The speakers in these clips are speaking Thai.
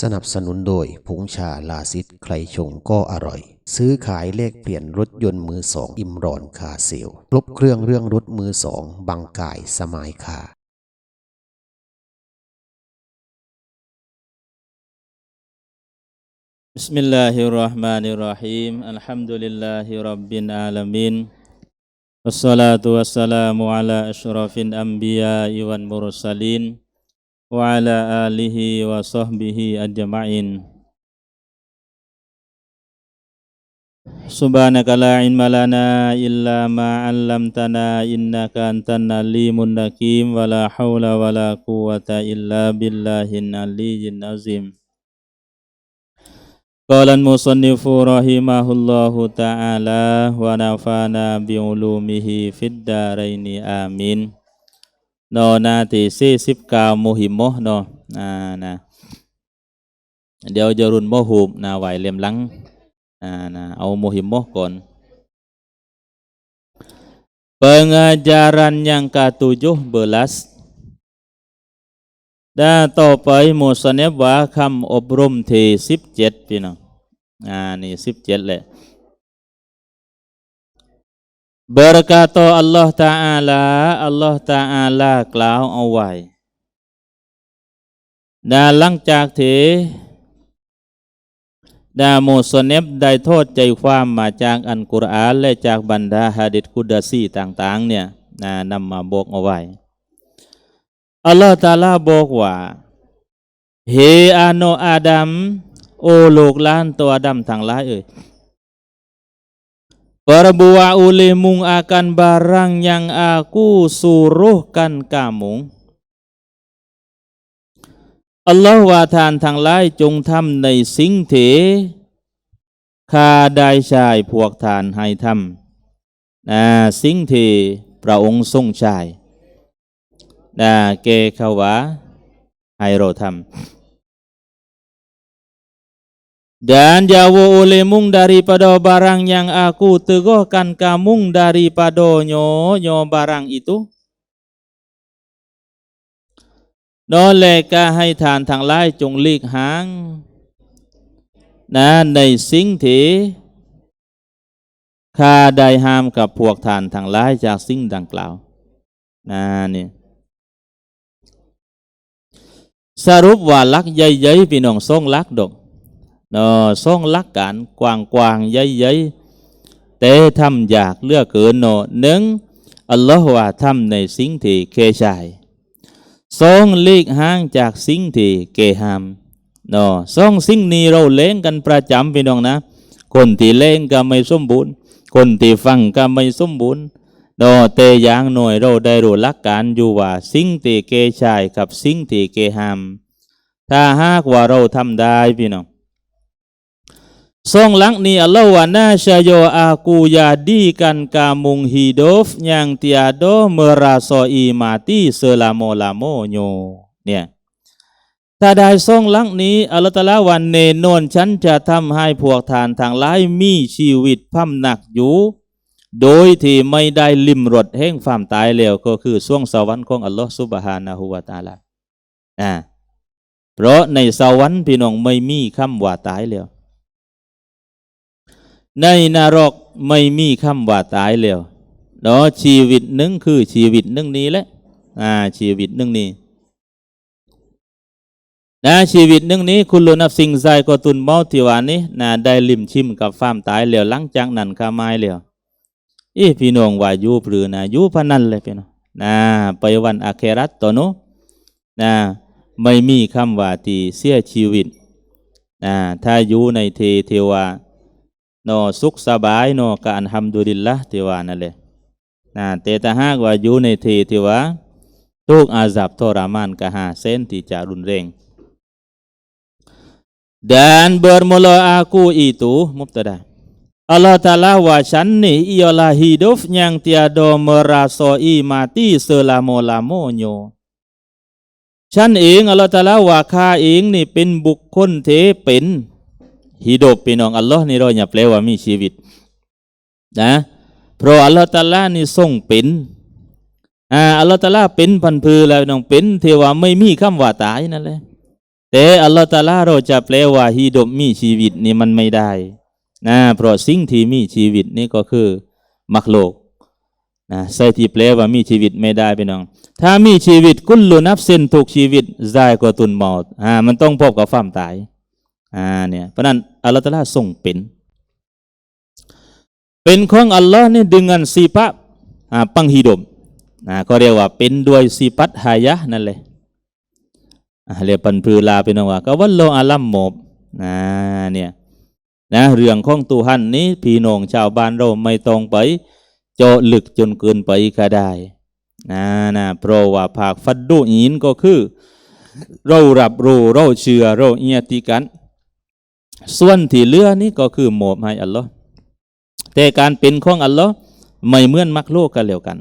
สนับสนุนโดยผงชาลาซิดใครชงก็อร่อย ซื้อขายเลขเปลี่ยนรถยนต์มือสองอิมรอนคาเซลครบเครื่องเรื่องรถมือสองบางกายสมายคา بسم الله الرحمن الرحيم الحمد لله رب العالمين والصلاة والسلام على أشرف الأنبياء والمرسلين wa ala alihi wa sahbihi ajma'in. Subhanaka la ilma lana illa ma 'allamtana innaka antal alimul hakim wa la haula wa la quwwata illa billahil aliyyil azim. Qala al-musannifu rahimahullahu ta'ala wa nafa'ana bi ulumihi fid amin. อนาทีสี่สิบเก้าโมหิมโมเนาะอ่านะเดี๋ยวจะรุนโมหูนะไหวเลียมหลังอ่านะเอาโมหิมโมก่อน Pengajaran yang ketujuh belas ด้าต่อไปหมูสเนบว่าคำอบรมที่สิบเจ็ดพี่น้อง อ่า นี่สิ บเจ็ดเลย Berkata Allah Ta'ala Allah Ta'ala กล่าวเอาไว้ดาหลังจากที่ดาโมสเนบได้โทษใจความมาจากอันกุรอานและจากบรรดาฮะดิษกุดาซีต่าง ๆ เนี่ยนะนำมาบอกเอาไว้ อัลลอฮฺตาลาบอกว่า เฮอาโนอาดัม โอลูกล้านตัวดัมทั้งหลายเอ่ย Perbuah ulimu akan barang yang aku suruhkan kamu Allah ว่าทานทั้งหลายจงทำในสิ่งที่ข้าได้ชายพวกทานให้ทำนะสิ่งที่พระองค์ทรงชายนะเกขาว่าให้เราทำ Dan jauh olehmu daripada barang yang aku teguhkan kamu daripada nyo nyo barang itu นอแลกาให้ทานทางหลายจงลีกหางนะในสิ่งที่ข้าได้ห้ามกับพวกทานทางหลายจากสิ่งดังกล่าวนะนี่สรุปว่าลักใหญ่ๆพี่น้องทรงลักดอก เนาะทรงลักกันกว้างกว้างๆใหญ่ๆแต่ทำอยากเลือกเกินเนาะหนึ่งอัลลอฮว่าทำในสิ่งที่เคชายทรงหลีกห่างจากสิ่งที่เกหามนาะทรงสิ่งนี้เราเล่งกันประจำพี่น้องนะ คนที่เล่งก็ไม่สมบูรณ์ คนที่ฟังก็ไม่สมบูรณ์นาะแต่อย่างหน่อยเราได้รู้หลักการอยู่ว่าสิ่งที่เกชายกับสิ่งที่เกหามถ้าหากว่าเราทำได้พี่น้อง ทรงหลังนี้อัลลอฮ์ว่านาชโยอากูยาดีกันกามุงฮิโดฟยังเตียโดเมราโซอีมาตีเซลาโมลาโมโยเนี่ยถ้าได้ทรงหลังนี้อัลลอฮ์ตะลาวันเนนนฉันจะทำให้พวกทานทางหลายมีชีวิตพัมหนักอยู่ โดยที่ไม่ได้ลิมรดแห่งความตายแล้วก็คือช่วงสวรรค์ของอัลลอฮ์ซุบฮานะฮูวาตะอาลาอ่าเพราะในสวรรค์พี่น้องไม่มีคำว่าตายแล้ว ในนรกไม่มีคำว่าตายแล้วเนาะชีวิตหนึ่งคือชีวิตหนึ่งนี้แหละอ่าชีวิตหนึ่งนี้นะชีวิตหนึ่งนี้คุณลุนับสิ่งใจก็ตุนเมาที่วานี้นะได้ลิมชิมกับความตายแล้วหลังจากนั้นข้าไม้แล้วอีพี่น้องว่าอยู่ปรือนะอยู่พนันเลยพี่น้องนะไปวันอาเครัตตัวโนนะไม่มีคำว่าที่เสียชีวิตนะถ้าอยู่ในเทเทวา โนสุขสบายนอันฮัมดุลิลละที่ว่านั่นแหละนะแต่ถ้าหากว่าอยู่ในที่ที่ว่าทุกอาซับทรมานกะหาเส้นที่จะรุนแรง dan bermula aku itu mubtada Allah Ta'ala wa ฉันนี่ ialah hidup yang tiada merasai mati selama-lamanya ฉันเองอัลลอฮฺตะลาว่าข้าเองนี่เป็นบุคคลเทเป็น ฮิดบพี่น้องอัลลอฮ์นี่เราอย่าแปลว่ามีชีวิตนะเพราะอัลลอฮฺตะลานี่ทรงเป็นอ่าอัลลอฮฺตะลาเป็นพันพือแล้วน้องเป็นเทว่าไม่มีคำว่าตายนั่นแหละแต่อัลลอฮฺตาลาเราจะแปลว่าฮิดมมีชีวิตนี่มันไม่ได้นะเพราะสิ่งที่มีชีวิตนี่ก็คือมักโลกนะใส่ที่แปลว่ามีชีวิตไม่ได้พี่น้อง ถ้ามีชีวิตกุลลุนับเส้นทุกชีวิตใจกว่าตุนหมอดอ่ามันต้องพบกับความตายอ่าเนี่ยเพราะนั้น อัลลอฮฺตะลาทรงเป็น เป็นของอัลลอฮ์นี่ดึงอันสีปะอ่าปังฮิดมนะก็เรียกว่าเป็นด้วยสีปัตหายะนั่นเลยอ่าเรียกปันพือลาเป็นองว่าก็วัลโลอาลัมโมบนะเนี่ยนะเรื่องของตูฮันนี้พี่น้องชาวบ้านเราไม่ต้องไปเจาะลึกจนเกินไปก็ได้นะนะเพราะว่าภาคฟัดดูอินก็คือ เรารับรู้เราเชื่อเราเอียติกัน ส่วนที่เหลือนี่ก็คือโมบให้อัลลอฮ์แต่การเป็นของอัลลอฮ์ไม่เหมือนมักโลกกันแล้วกัน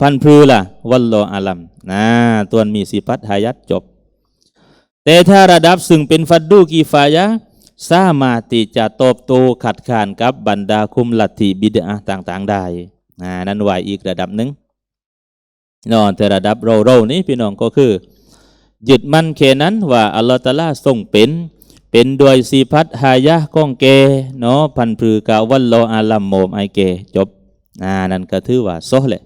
พันพลือล่ะ วัลลออาลัมนะตัวมีสิพัทหายัดจบ แต่ถ้าระดับซึ่งเป็นฟัดดูกีฟายะสามารถที่จะตอบโต้ขัดขานกับบรรดาคุมลัทธิบิดอะต่าง ๆ ได้นะนั่นว่าอีกระดับหนึ่งนอนแต่ระดับเราเรานี้พี่น้องก็คือยึดมั่นแค่นั้นว่าอัลลอฮฺตะอาลาทรงเป็น เป็นด้วยสีพัดหายะก้องเกเนาะพันพือกาวันโลอาลัมโมมไอเก จบอ่านั่นก็ถือว่าโซเลย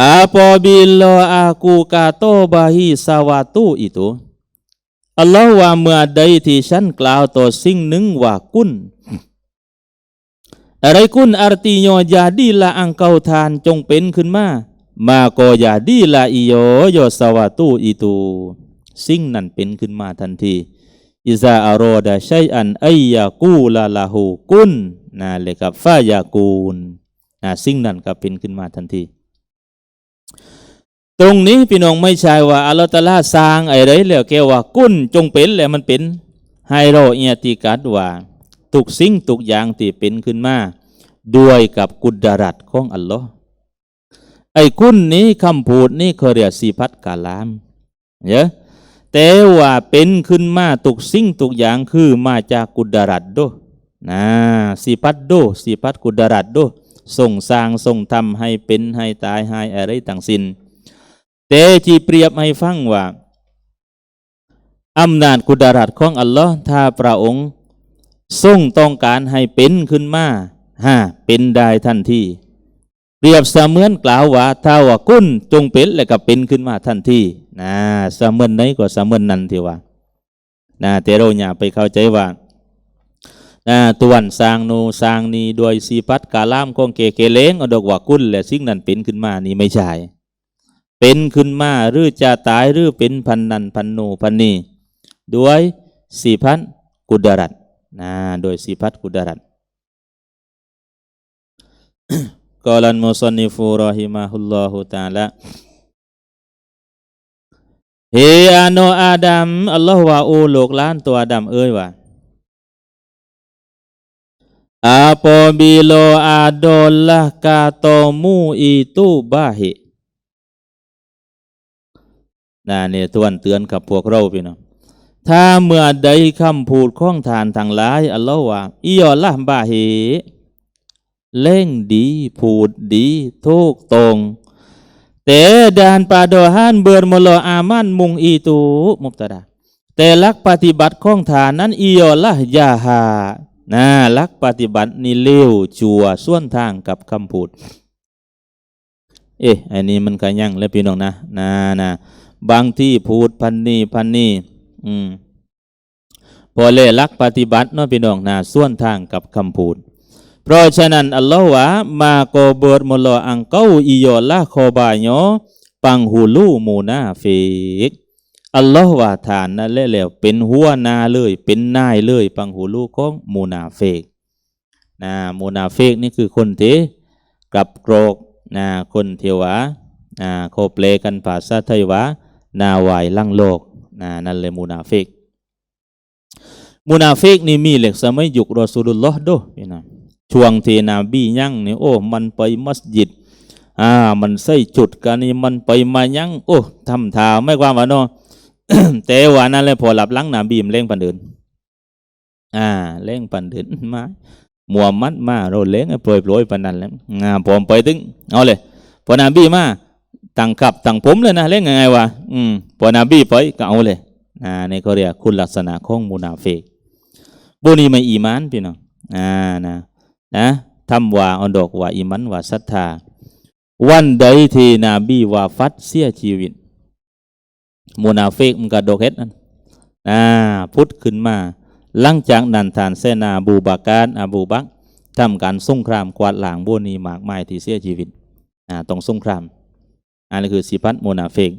อาปอบิลโลอากูกาโตบาฮิสาวาตูอิตุอัลลอฮ์ว่าเมื่อใดที่ฉันกล่าวต่อสิ่งหนึ่งว่ากุนอะไรกุนอาร์ติโยยาดีละอังเกาทานจงเป็นขึ้นมา มาโกยาดีละอิโยโยสาวาตูอิตู สิ่งนั้นเป็นขึ้นมาทันทีอิซาอารอดาชัยอันไอยากูลาลาหูกุนนะเลยกับฟายากูนนะสิ่งนั้นก็เป็นขึ้นมาทันที ตรงนี้พี่น้องไม่ใช่ว่าอัลลอฮฺตลาสร้างอะไรแล้วแกว่ากุนจงเป็นแล้วมันเป็นให้เรเอียติกัดว่าทุกสิ่งทุกอย่างที่เป็นขึ้นมาด้วยกับกุดดารัตของอัลลอฮ์ไอ้กุนนี้คำพูดนี้เขาเรียกสีพัดกาลามเยอะ แต่ว่าเป็นขึ้นมาตุกสิ่งตุกอย่างคือมาจากกุดารัตโดนะสีพัดโดสีพัดกุดารัตโดส่งสร้างส่งทำให้เป็นให้ตายให้อะไรต่างสิน้นแต่จีเปรียบให้ฟังว่าอำนาจกุดารัตของอัลลอฮ์ถ้าพระองค์ทรงต้องการให้เป็นขึ้นมาฮะเป็นได้ทันที เปรียบเสมือนกล่าวว่าถ้าว่ากุ้นจงเป็นแล้วก็เป็นขึ้นมาทันทีนะเสมือนไหนก็เสมือนนั้นที่ว่านะแต่เราอย่าไปเข้าใจว่านะตวนสร้างโนสร้างนีโดยสีพัดกาลามของเกเกเลงเอาดอกว่ากุ้นและสิ่งนั้นเป็นขึ้นมานี่ไม่ใช่เป็นขึ้นมาหรือจะตายหรือเป็นพันนันพันโนพันนีด้วยสีพันกุดารัตนะโดยสีพัดกุดารัต กอลันมุสนิฟูรอฮิมาฮุลลอฮุตาละเฮอาโนอาดัมอัลลอฮ์ว่าอโลกล้านตัวอาดัมเอ้ยว่าอาปอบิโลอาโดลละกาโตมูอีตูบาเฮนะเนี่ยตวนเตือนกับพวกเราพี่น้องถ้าเมื่อใดคำพูดข้องทานทางหลายอัลลอฮ์ว่าอียอละบาเฮ เล่งดี พูดดีทุกตรงแต่ดานปาดอฮานเบิร์มลออามันมุงอีตูมุบตาดาแต่ลักปฏิบัติของฐานนั้นอียอละยาหานะลักปฏิบัตินี่เลวจัวส่วนทางกับคำพูด เอ๊ะอันนี้มันก็ยั่งแล้วพี่น้องนะนะนะบางที่พูดพันนี่พันนี่อืมพอเล่ลักปฏิบัติเนาะพี่น้องนะส่วนทางกับคำพูด เพราะฉะนั้นอัลลอฮ์ว่ามาโกเบิดมลออังเกาอิโยละโคบายโยปังหูลูมูนาฟิกอัลลอฮ์ว่าฐานนั่นแหละแล้วเป็นหัวนาเลย เป็นนายเลย ปังหูลูของมูนาเฟกนะมูนาเฟกนี่คือคนที่กลับโกรกนะคนเทวะนะโคเปลกันภาษาไทยวะนาวายลังโลกนะนั่นเลยมูนาเฟกมูนาเฟกนี่มีเหล็กสมัยยุครอสูลุลลอฮ์ดพี่นะ ช่วงที่นาบียั่งนี่โอ้ มันไปมัสยิดอ่ามันใส่จุดกันนี่มันไปมายั่งโอ้ทำท่าไม่ความว่าเนาะแต่ว่านั่นแหละพอหลับลังนาบีมเล่งปันเดินอ่าเล่งปันเดินมามัวมัดมาเราเล่งโปรยโปรยปันนั้นแล้วอ่าผมไปถึงเอาเลยพอนาบีมาตั้งขับตั้งผมเลยนะเล่นยังไงวะอืมพอนาบีไปก็เอาเลยอ่านี่เขาเรียกคุณลักษณะของมุนาเฟกบุนีไม่อีมานพี่น้องอ่านะ นะทำว่าอดอกว่าอีมันว่าศรัทธา วันใดที่นบีว่าฟัดเสียชีวิตมุนาเฟกมันก็ดอกเฮ็ดนั่นอ่าพุทธขึ้นมา หลังจากนั้นทานเสนาบูบาการอาบูบักทำการสงครามกวาดล้างบุนีมากมายที่เสียชีวิตอ่าต้องสงครามอันนี้คือสิพัตมุนาเฟก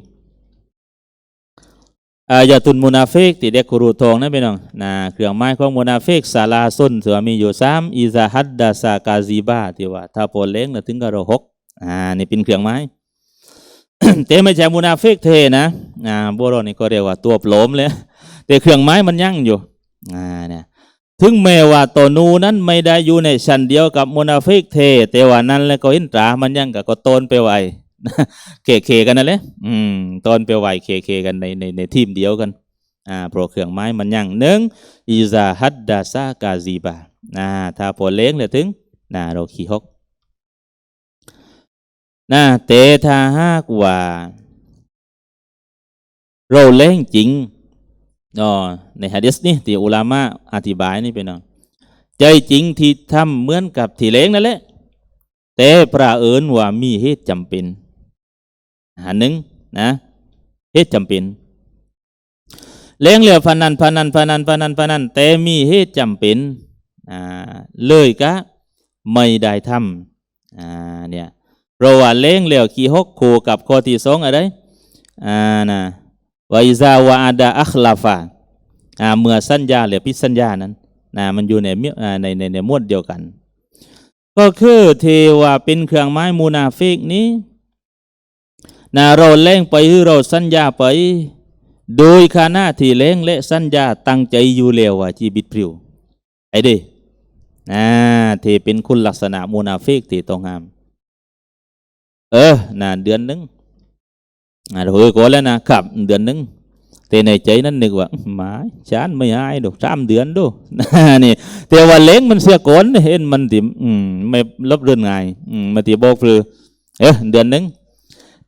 อายาตุนมุนาเฟกติเด็กกรูทองนะพี่น้องนะเครื่องไม้ของมุนาเฟกซาลาซุนถือว่ามีอยู่สามอิซาฮัดดาซากาซีบาที่ว่าถ้าโปรเล้งถึงกระหกอ่านี่เป็นเครื่องไม้แต่ไม่ใช่มุนาเฟกเทนะอ่าบัวเรานี่ก็เรียกว่าตัวปลอมเลยแต่เครื่องไม้มันยั่งอยู่อ่าเนี่ยถึงแม้ว่าตัวนูนั้นไม่ได้อยู่ในชั้นเดียวกับมุนาเฟกเท แต่ว่านั้นแล้วก็อินตรามันยั่งกับก็ตนไปไว เคเคกันนั่นแหละอืมตอนไปไหวเคเคกันในในในทีมเดียวกันอ่าโปรเครื่องไม้มันยังหนึ่งอิซาฮัดดาซากาซีบานะถ้าพอเล้งเลยถึงนะเราขี่ฮกนะเตถ้าหากว่า เราเล้งจริงอ๋อในฮะดิษนี่ที่อุลามะอธิบายนี่เป็นเนาะใจจริงที่ทำเหมือนกับที่เล้งนั่นแหละแต่พระเอิญว่ามีเหตุจำเป็น อันหนึ่งนะเหตุจำเป็นเลี้ยงเหลือพนันพนันพนันพนันพนันแต่มีเหตุจำเป็นอ่าเลยก็ไม่ได้ทำอ่าเนี่ยเราว่าเลี้ยงเหลือขี่หกคู่กับข้อที่สองอะไรอ่านะวาอิซาวาอาดาอัคลาฟาอ่าเมื่อสัญญาเหลือพิสัญญานั้นนะมันอยู่ในมีในในในหมวดเดียวกัน ก็คือเทว่าเป็นเครื่องไม้มูนาฟิกนี้ นะเราเล่งไปหรือเราสัญญาไป โดยขณะที่เล่งและสัญญาตั้งใจอยู่แล้วว่าจีบิดพริวไอ้เดินะที่เป็นคุณลักษณะมูนาฟิกที่ต้องห้าม เออนะเดือนหนึงนะเราเคยก่อนแล้วนะครับ เดือนหนึงแต่ในใจนั้นนึกว่าหมาชานไม่หายดอกสามเดือนดูนี่แต่ว่าเล้งมันเสียก่อนเห็นมันติมไม่ลบเรื่อนไงายมาตีบอกคือเออเดือนหนึง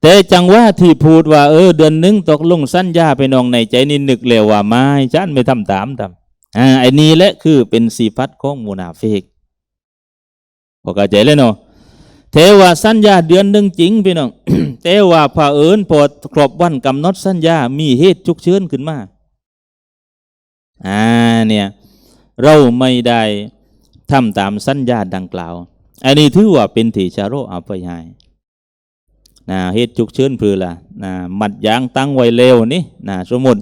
แต่จังว่าที่พูดว่าเออเดือนหนึงตกลงสัญญาไปนองในใจนี่นึกแล้วว่าไม่ฉันไม่ทำตามทำอ่าไอ้นี้แหละคือเป็นสีพัดของมุนาฟิกพอเข้าใจเลยเนาะเทว่าสัญญาเดือนหนึ่งจริงพี่น้องแต่ว่าพระเอิญพอครบวันกำหนดสัญญา มีเหตุฉุกเฉินขึ้นมาอ่าเนี่ยเราไม่ได้ทำตามสัญญาดังกล่าว อันนี้ถือว่าเป็นถีชาโรเอาไปให้ นะเหตุฉุกเฉินเพื่อละนะมัดยางตั้งไว้เร็วนี่นะสมมติ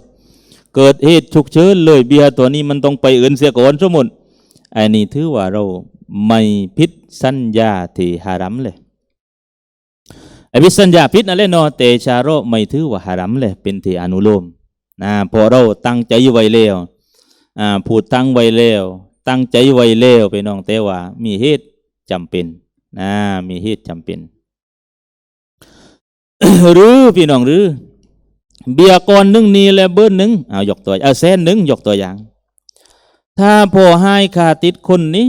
เกิดเหตุฉุกเฉินเลยเบียร์ตัวนี้มันต้องไปอื่นเสียก่อนสมมติอันนี้ถือว่าเราไม่ผิดสัญญาที่ฮารัมเลยไอ้พิดสัญญาผิดนั่นแหละเนาะแต่ชาโรไม่ถือว่าฮารัมเลยเป็นที่อนุโลมนะพอเราตั้งใจไว้แล้วอ่าพูดตั้งไว้แล้วตั้งใจไว้แล้วไปน้องแต่ว่ามีเหตุจำเป็นนะมีเหตุจำเป็น หรือพี่น้องหรือ เบียร์ก่อนหนึ่งนีและเบิ้ลหนึ่งเอายกตัวเอาแสนหนึ่งยกตัวอย่าง ถ้าพอให้ขาติดคนนี้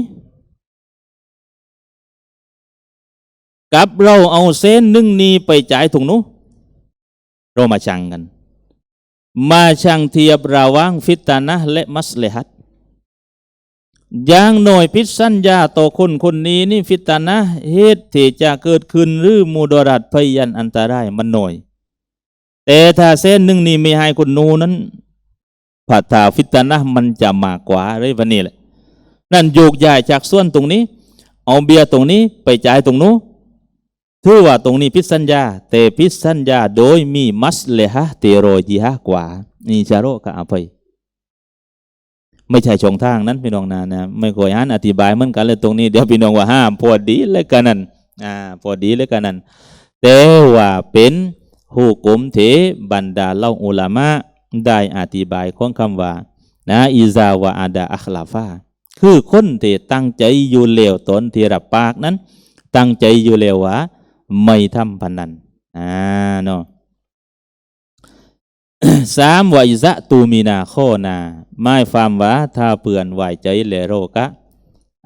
กับเราเอาเส้นหนึ่งนี้ไปจ่ายถุงนู้เรามาชังกัน มาชังเทียบระว่างฟิตานะและมัสเลฮัต อย่างหน่อยพิษสัญญาต่อคนคนนี้นี่ฟิตนะเหตุที่จะเกิดขึ้นหรือมูดรัดพยันอันตรายมันหน่อย แต่ถ้าเส้นหนึ่งนี้ไม่ให้คนนู้นนั้นผัดถาฟิตนะมันจะมากกว่าเลยวันนี้แหละ นั่นโยกย้ายจากส่วนตรงนี้ เอาเบียร์ตรงนี้ไปจ่ายตรงนู้นถือว่าตรงนี้พิษสัญญา แต่พิษสัญญาโดยมีมัสเลหะเตโรจีฮะกว่านี่ชาโรกับอภัย ไม่ใช่ช่องทางนั้นพี่น้องนานะไม่ค่อยอ่านอธิบายเหมือนกันเลยตรงนี้เดี๋ยวพี่น้องว่าห้ามพอดีเลยกันนั่นอ่าพอดีเลยกันนั่นแต่ว่าเป็นหูกุมเถบรรดาเล่าอุลามะได้อธิบายของคำว่านะอิซาวะอาดาอัคลาฟาคือคนที่ตั้งใจอยู่เลวตนที่รับปากนั้น ตั้งใจอยู่แล้วว่าไม่ทำพนันอ่าเนาะ สามวาอิซะตูมีนาโคนาไม่ฟามว่าถ้าเปื่อนไหวใจเลโรกะ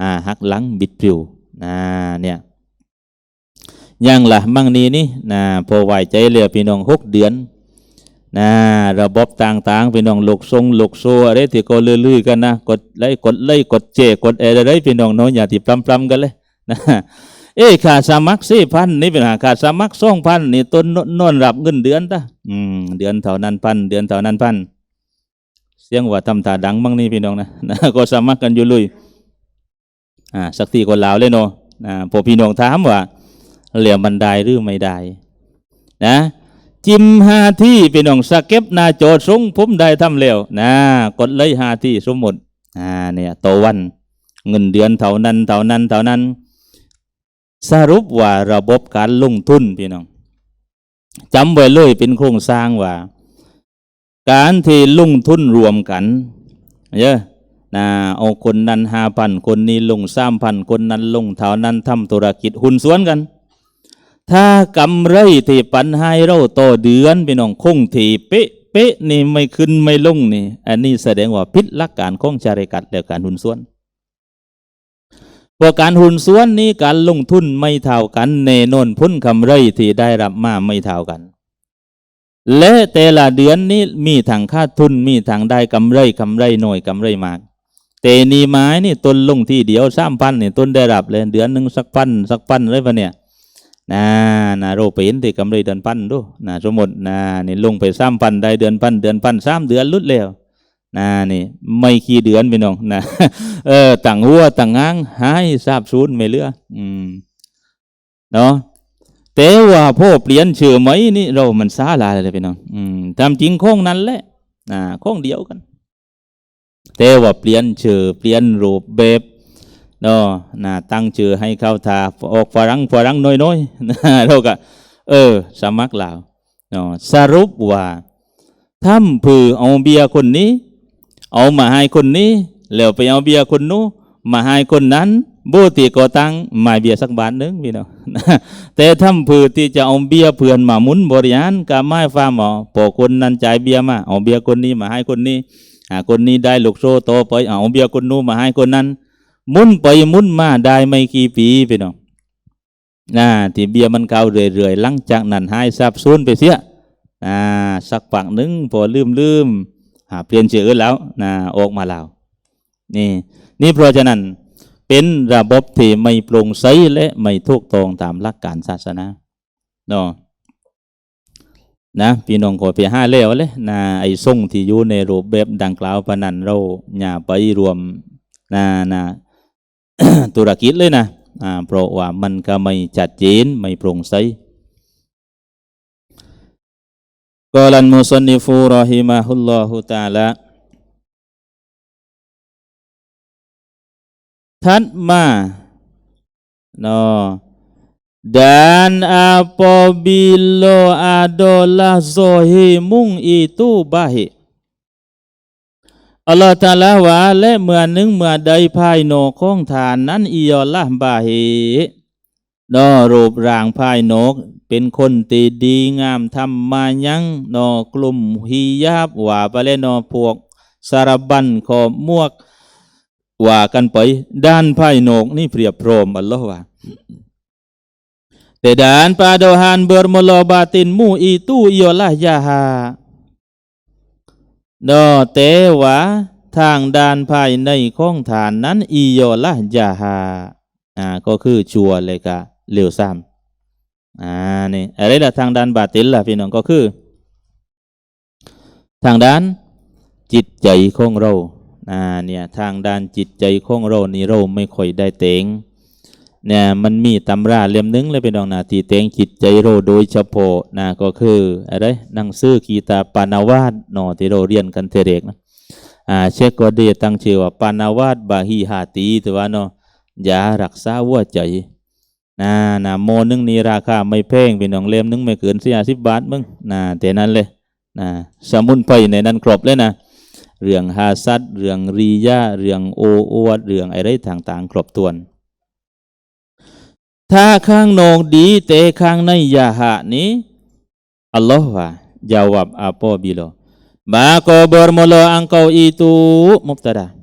อ่าหักหลังบิดผิวอ่าเนี่ยยังละมั่งนี้นี่นะพอไหวใจเหลือพี่น้องหกเดือนนะระบบต่างๆพี่น้องหลกทรงลูกโซอะไรที่ก็ลื่อๆกันนะกดไล่กดไล่กดเจกดอะไรพี่น้องเนาะอย่าที่ปลำๆกันเลยนะ เอ้ขาดสมัครสี่พันนี่เป็นหาขาดสมัครสองพันนี่ต้นนนรับเงินเดือนตะอืมเดือนเท่านั้นพันเดือนเท่านั้นพันเสียงว่าทำตาดังบ้างนี่พี่น้องนะนะก็สมัครกันอยู่เลยอ่าสักทีคนลาวเลยเนาะอ่าพอพี่น้องถามว่าเหลี่ยมบันไดหรือไม่ได้นะจิมหาที่พี่น้องสเก็บนาโจทย์สงผมได้ทำแล้วนะกดเลยหาที่สมมติอ่าเนี่ยโตอวันเงินเดือนเท่านั้นเท่านั้นเท่านั้น สรุปว่าระบบการลงทุนพี่น้องจำไว้เลยเป็นโครงสร้างว่า การที่ลงทุนรวมกันเยอะนะเอาคนนั้นห้าพันคนนี้ลงสามพันคนนั้นลงเท่านั้นทำธุรกิจหุ้นส่วนกัน ถ้ากำไรที่ปันให้เราต่อเดือนพี่น้องคงที่เป๊ะเป๊ะนี่ไม่ขึ้นไม่ลงนี่ อันนี้แสดงว่าพิษลักการของจาริกัดและการหุ้นส่วน พวกการหุ้นส่วนนี้การลงทุนไม่เท่ากันแน่นอนพ้นกำไรที่ได้รับมาไม่เท่ากัน และแต่ละเดือนนี้มีทางค่าทุนมีทางได้กำไรกำไรหน่อยกำไรมาก แต่นี่ไม้นี่ต้นลงที่เดียวสามพันนี่ต้นได้รับเลยเดือนหนึ่งสักพันสักพันเลยปะเนี่ยนะนะโรเป็นที่กำไรเดือนพันดูนะสมมตินะนี่ลงไปสามพันได้เดือนพันเดือนพันสามเดือนลุดแล้ว นะนี่ไม่กี่เดือนพี่น้องนะเออต่างหัวต่างง้างหายทราบสูญไม่เลืออืมเนาะแต่ว่าพ่อเปลี่ยนชื่อไหมนี่เรามันซาลาเลยพี่น้องอืมตามจริงโค้งนั้นแหละอ่าโค้งเดียวกัน แต่ว่าเปลี่ยนชื่อเปลี่ยนรูปแบบเนาะนะตั้งชื่อให้เข้าทาออกฝรั่งฝรั่งน้อยๆนะเราก็เออ สมัครลาวเนาะสรุปว่าทำเพื่อเอาเบียคนนี้ เอามาให้คนนี้ แล้วไปเอาเบียร์คนนู้นมาให้คนนั้นโบติก็ตั้งมาเบียร์สักบาทหนึงพี่น้องแต่ทำเพื่อที่จะเอาเบียร์เพื่อนมาหมุนบริหารก็ไม่ฟ้าหมอพอคนนั้นจ่ายเบียร์มาเอาเบียร์คนนี้มาให้คนนี้อคนนี้ได้ลูกโซ่โตไปเอาเบียร์คนนู้นมาให้คนนั้นหมุนไปหมุนมาได้ไม่กี่ปีพี่น้องนะที่เบียร์มันเก่าเรื่อยๆหลังจากนั้นหายสับสูญไปเสียอ่าสักปักหนึ่งพอลืมลืม เปลี่ยนชื่ออื่นแล้วนะออกมาแล้วนี่นี่เพราะฉะนั้นเป็นระบบที่ไม่โปร่งใสและไม่ถูกต้องตามหลักการศาสนาเนาะนะพี่น้องขอเพียห้าเล้วเลยนะไอ้ส่งที่อยู่ในรูปแบบดังกล่าวปนนันเราอย่าไปรวมนะนะธุรกิจเลยนะอ่าเพราะว่ามันก็ไม่ชัดเจนไม่โปร่งใส กอลันมุสนิฟูรอฮิมาฮุลลอฮุตาละทัดมาเ no dan apabila adalah zohimung itu baik Allah Ta'ala ว่าและเมื่อนึงเมื่อใดภายนอกของฐานนั้นอิยอลละบาฮิ นอรูปร่างภายนอกเป็นคนตีดีงามทำมายังนอกลุ่มฮิยาบว่าไปเลนอพวกสารบันขอบมวก ว่ากันไปด้านภายนอกนี่เปรียบพร้อมอัลลอฮ์ว่าแต่ด้านปาโดฮานเบอร์มโลบาตินมูอีตูอิยอละยาฮาดอแต่ว่าทางด้านภายในของฐานนั้นอีโยละยาฮาอ่าก็คือชัวเลยกะ เร็วซ้ำอ่านี่อะไรล่ะทางด้านบาติลล่ะพี่น้องก็คือ ทางด้านจิตใจของเราอ่าเนี่ยทางด้านจิตใจของเรานี่เราไม่ค่อยได้เตงเนี่ยมันมีตำราเล่มหนึงเลยพี่น้องนะที่เตงจิตใจเราโดยเฉพาะนะก็คืออะไรนังสือกีตาปานาวาสเนาะที่เราเรียนกันเทเรกนะอ่าเชคก็ได้ตั้งชื่อว่าปานาวาสบาฮีฮาตีถือว่าเนาะยารักษาหัวใจ นะนะโมนึงนี่ราคาไม่แพงพี่น้องเล่มนึงไม่เกินสี่สิบบาทมึงนะแต่นั้นเลยนะสมุนไพรในนั้นครบเลยนะเรื่องฮาซัดเรื่องรียาเรื่องโออวดเรื่องอะไรต่างๆ ครบถ้วน ถ้าข้างนอกดีแต่ข้างในยาหะนี้อัลลอฮ์ว่า jawab apabila maka bermula engkau itu mubtada Dengan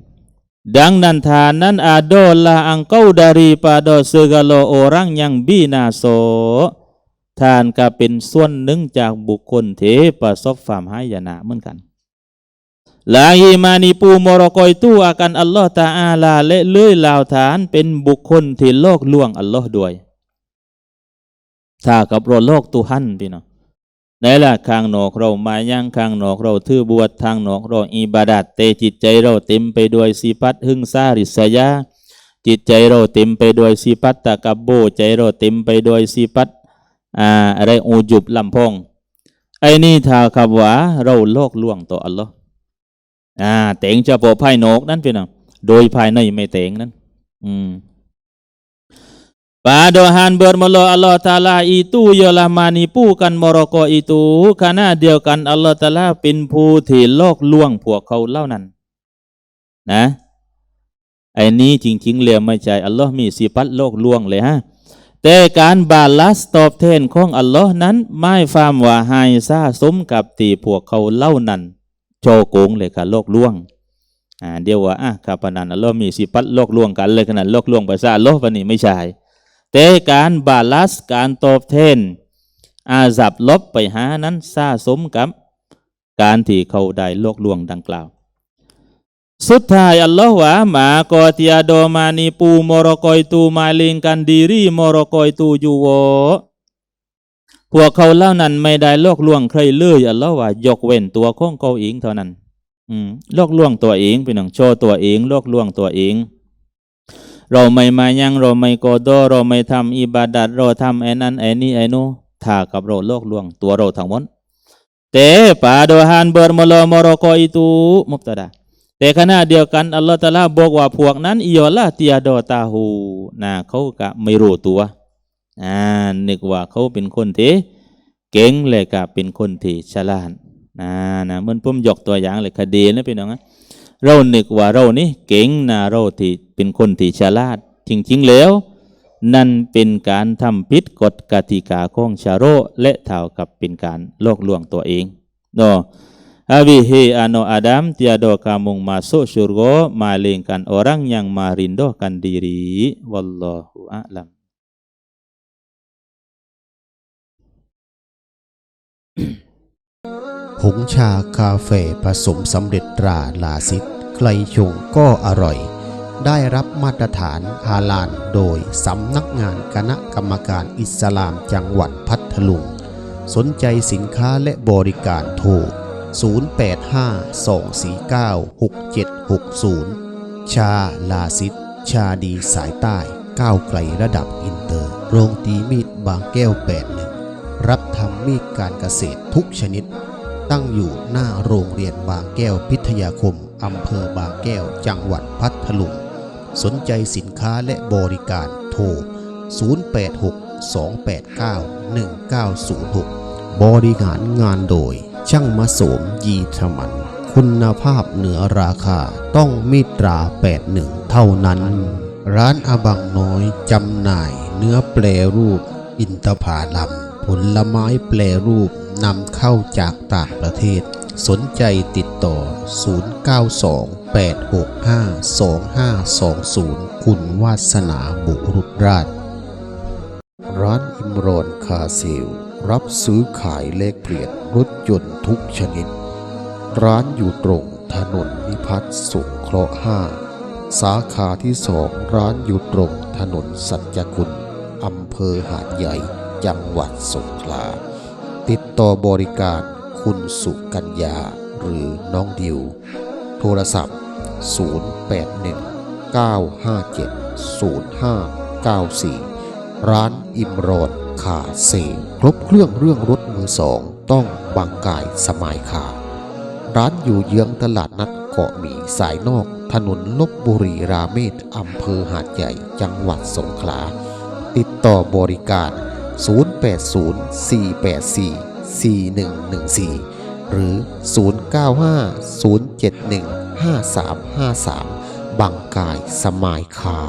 tanan adalah engkau daripada segala orang yang binaso ทานก็เป็นส่วนหนึ่งจา กบุคคลที่ประสบความหายนะเหมือนกัน Lagi manipu moroko itu akan Allah Ta'ala และเลื่อยลาวฐานเป็นบุคคลที่โลกล่วงอัลลอฮ์ด้วยถ้ากับรโลกตุหันพี่น้อง ในละข้างนอกเรามายังข้างนอกเราถือบวชทางนอกเราอิบาดัดเตจิตใจเราเต็มไปด้วยสิพัดหึงซาริษยาจิตใจเราเต็มไปด้วยสิพัดตะกับโบใจเราเต็มไปด้วยสิพัดอ่าอะไรอูจุบลำพองไอ้นี่ถ้ากับว่าเราโลกล่วงต่ออัลลอฮ์อ่าเต็งเฉพาะภายนอกนั่นพี่น้องโดยภายในไม่เต็งนั่นอืม Padohan bermula Allah Ta'ala itu ialah manipukan merokok itu karena dia kan Allah Ta'ala เป็นผู้ที่โลกล่วงพวกเขาเล่านั้น นะไอ้นี้จริงๆเรียไม่ใช่อัลลอฮ์มีสิพัดโลกล่วงเลยฮะ แต่การบาลัสตอบแทนของอัลลอฮ์นั้นไม่ฟามว่าให้ซาสมกับตีพวกเขาเล่านั้นโจโกงเลยค่ะโลกล่วง อ่าเดียวว่าอะครับปานนันอัลลอฮ์มีสิพัดโลกล่วงกันเลยขนาดโลกล่วงภาษาอัลลอฮ์ปานนี้ไม่ใช่ แต่การบาลัสการตอบแทนอาจับลบไปหานั้นซาสมกับ การที่เขาได้โลกลวงดังกล่าว สุดท้ายอัลลอฮ์ว่าหมากอติยาโดมานีปูมรกอยตูมาลิงกันดีรีมรกอยตูยู่วพวกเขาเล่านั้นไม่ได้โลกลวงใครเลยอัลลอฮ์ว่ายกเว้นตัวของเขาเองเท่านั้น อืมโลกลวงตัวเองเป็นหนังโชว์ตัวเองโลกลวงตัวเอง เราไม่มายังเราไม่โกโดเราไม่ทำอิบาดัดเราทำไอ้นั้นไอ้นี่ไอ้นู้นถ้ากับเราโลกล่วงตัวเราทั้งหมดแต่ปาโดฮันเบอร์มลมรกอ itu มุบตดาแต่ขณะเดียวกันอัลลอฮฺตะอาลาบอกว่าพวกนั้นอิยอละติยาดอตาหูนะเขาก็ไม่รู้ตัวอ่านึกว่าเขาเป็นคนที่เก่งเลยก็เป็นคนที่ฉลาดนะนะเหมือนผมยกตัวอย่างเลยคดีนะพี่น้องนะ เรานึกว่าเรานี่เก่งนะเราที่เป็นคนที่ฉลาด จริงๆแล้ว นั่นเป็นการทำผิดกฎกติกาของชาโรและเท่ากับเป็นการโลกลวงตัวเองเนาะ Abihi ano Adam tiada kamu masuk syurga malingkan orang yang merindohkan diri wallahu a'lam ผงชาคาเฟ่ผสมสำเร็จตราลาซิดใครชงก็อร่อย ได้รับมาตรฐานฮาลานโดยสำนักงานคณะกรรมการอิสลามจังหวัดพัทลุง สนใจสินค้าและบริการโทร 0852496760 ชาลาซิดชาดีสายใต้ ก้าวไกลระดับอินเตอร์ โรงตีมีดบางแก้ว81รับทำมีดการเกษตรทุกชนิด ตั้งอยู่หน้าโรงเรียนบางแก้วพิทยาคม อำเภอบางแก้ว จังหวัดพัทลุง สนใจสินค้าและบริการโทร 0862891906 บริหารงานโดย ช่างมาโสมยีธมัน คุณภาพเหนือราคาต้องมีตรา 81 เท่านั้น ร้านอบังน้อยจำหน่ายเนื้อแปรรูปอินทผาลัม ผลไม้แปรรูปนำเข้าจากต่างประเทศ สนใจติดต่อ 0928652520 คุณวาสนาบุรุษราช ร้านอิมรอนคาเซล รับซื้อขายเลขเปลี่ยนรถยนต์ทุกชนิด ร้านอยู่ตรงถนนนิพัฒน์สงเคราะห์5สาขาที่สองร้านอยู่ตรงถนนสัจจคุณอำเภอหาดใหญ่ จังหวัดสงขลา ติดต่อบริการคุณสุกัญญาหรือน้องดิว โทรศัพท์ 081 957 0594 ร้านอิมรอนคาเซลครบเครื่องเรื่องรถมือสอง ต้องบางกายสมายคาร้านอยู่เยื้องตลาดนัดเกาะหมีสายนอก ถนนลบบุรีราเมศอำเภอหาดใหญ่จังหวัดสงขลา ติดต่อบริการ 0804844114 หรือ 0950715353 บางกายสมายคา